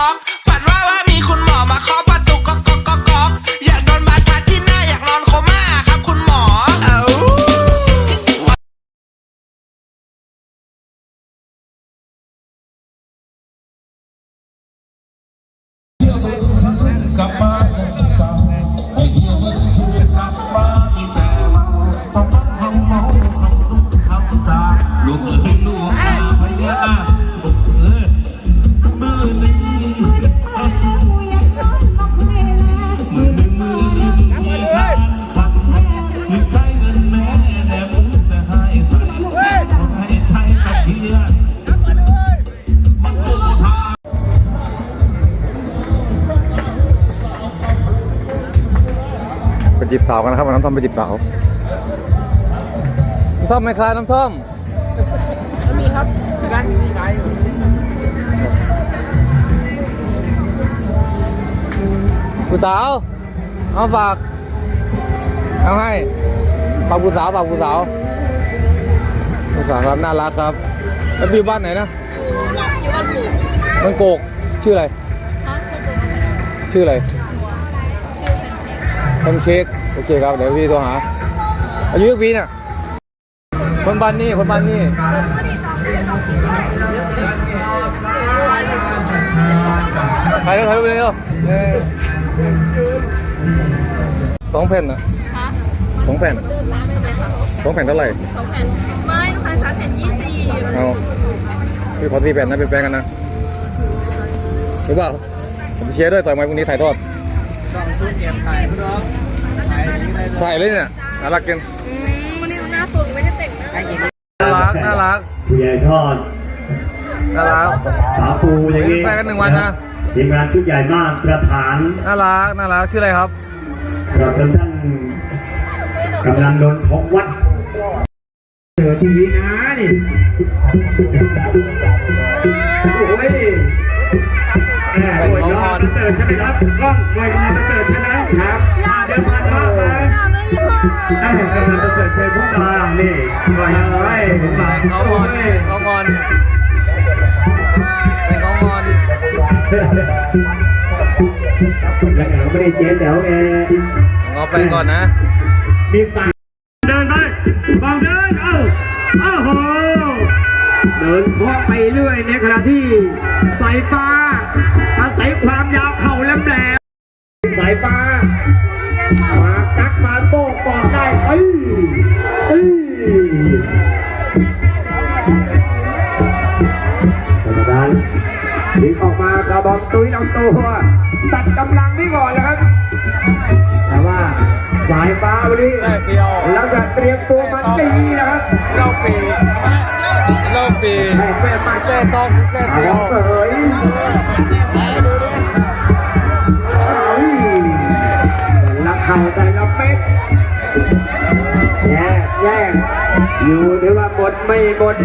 아 จีบสาวกันนะครับเอาน้ำท่อมไปจีบสาวน้ำท่อมไหมครับน้ำท่อมมีครับร้านมีขายอยู่ผู้สาวเอาฝากเอาให้ฝากผู้สาวฝากผู้สาวผู้สาวครับน่ารักครับแล้วอยู่บ้านไหนนะอยู่บ้านปู่มันโกกชื่ออะไรฮะไม่ถูกชื่ออะไร ชื่อแพนเค้กแพนเค้กโอเคครับเดี๋ยวพี่โทรหา อายุกี่ปีเนี่ยคนบ้านนี่คนบ้านนี่ถ่ายรูปถ่ายรูปเลยเร็วเออสองแผ่นนะฮะสองแผ่นสองแผ่นเท่าไหร่สองแผ่นไม่ลูกค้าสามแผ่นยี่สิบเอาพี่ขอสี่แผ่นนะเป็นแฟนกันนะหรือเปล่าผมเชียร์ด้วยต่อยมวยพรุ่งนี้ถ่ายทอด ต้องซื้อเก็บขายพี่น้องขายที่ไหนถ่ายเลยเนี่ยน่ารักกันอืมวันนี้หน้าสุดไม่ได้แต่งหน้าขายกินน่ารักน่ารักผู้ใหญ่ทอดน่ารักป๋าปูอย่างนี้ไปกันหนึ่งวันนะทีมงานชุดใหญ่มากประธานน่ารักน่ารักชื่ออะไรครับกับท่านท่านกำลังโดนของวัดเจอทีวีนะนี่โอ้ย แหมโอ้ยยอดเติร์ดใช่ไหมครับกล้องโดยกำลังประเติร์ดใช่ไหมครับมาเดินผ่านมากเลยได้เห็นกำลังประเติร์ดเชิญพวกเรานี่ปล่อยเอาไว้ผมบอกเขางอนโอ้ยเขางอนไปเขางอนแล้วเหงาไม่ได้เจ๊แต๋วแอร์งอไปก่อนนะมีฝั่งเดินไปบางเดินเอ้าโอ้โหเดินเคาะไปเรื่อยในขณะที่สายฟ้า ยิงออกมากระบอกตุ้ยลำตัวตัดกำลังนี่ก่อนแล้วครับ แต่ว่าสายฟ้าวันนี้ได้เดียวแล้วจะเตรียมตัวมาตีนะครับเล่าปีเล่าปีแม่แม่มาแก้แก้ต้องแก้เดียวเสยเอาแต่ละเข่าแต่ละเม็ดแย่แย่อยู่ถือว่าหมดไม่หมด